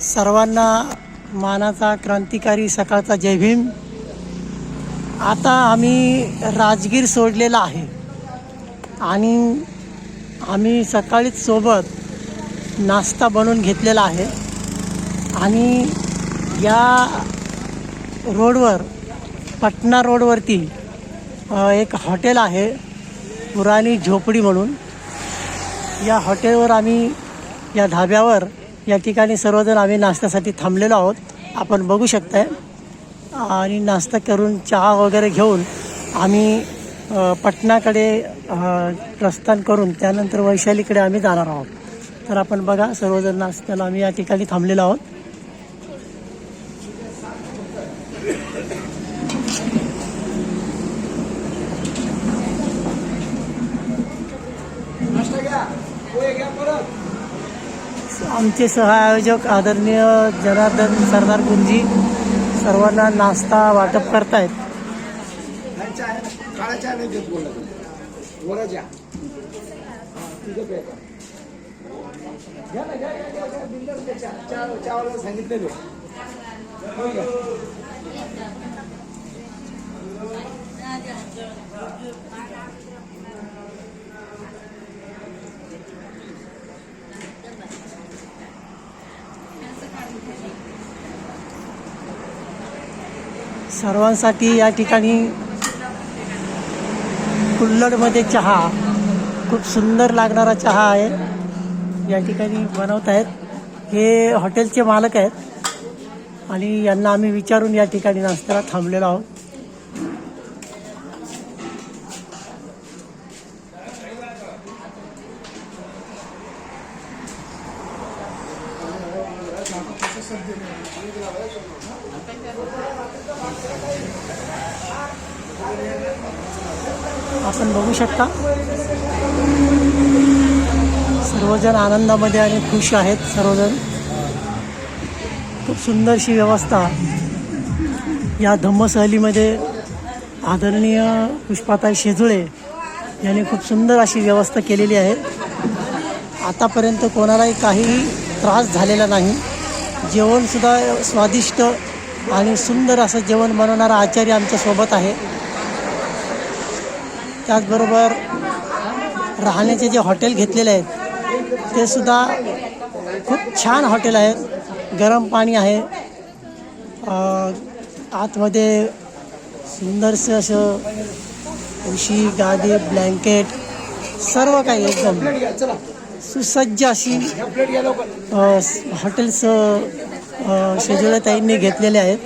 सर्वांना मानाचा क्रांतिकारी सकाळचा जय भीम. आता आम्ही राजगीर सोडलेला आहे. आणि आम्ही सकाळीच सोबत नाश्ता बनवून घेतलेला आहे. आणि या रोडवर पटना रोडवरती एक हॉटेल आहे पुराणी झोपडी म्हणून. या हॉटेलवर आम्ही या ढाब्यावर या ठिकाणी सर्वजण आम्ही नाश्त्यासाठी थांबलेलो आहोत. आपण बघू शकताय. आणि नाश्ता करून चहा वगैरे घेऊन आम्ही पटणाकडे प्रस्थान करून त्यानंतर वैशालीकडे आम्ही जाणार आहोत. तर आपण बघा सर्वजण नाश्त्याला आम्ही या ठिकाणी थांबलेलो आहोत. आमचे सहआयोजक आदरणीय जनार्दन सरदार गुंजी सर्वांना नाश्ता वाटप करतायत. सांगितलेलं सर्वांसाठी या ठिकाणी कुल्लडमध्ये चहा खूप सुंदर लागणारा चहा आहे. या ठिकाणी बनवत आहेत. हे हॉटेलचे मालक आहेत आणि यांना आम्ही विचारून या ठिकाणी नाश्त्याला थांबलेलो आहोत. आपण बघू शकता. सर्वजण आनंदामध्ये आणि खुश आहेत सर्वजण. खूप सुंदरशी व्यवस्था. या धम्मसहलीमध्ये आदरणीय पुष्पाताई शेजुळे यांनी खूप सुंदर अशी व्यवस्था केलेली आहे. आतापर्यंत कोणालाही काहीही त्रास झालेला नाही. जेवणसुद्धा स्वादिष्ट आणि सुंदर असं जेवण बनवणारा आचार्य आमच्यासोबत आहे. त्याचबरोबर राहण्याचे जे हॉटेल घेतलेले आहेत ते सुद्धा खूप छान हॉटेल आहेत गरम पाणी आहे. आतमध्ये सुंदरसं असं उशी गादी ब्लँकेट सर्व काही एकदम सुसज्ज अशी हॉटेल्स शेजुळ्या ताईंनी घेतलेले आहेत.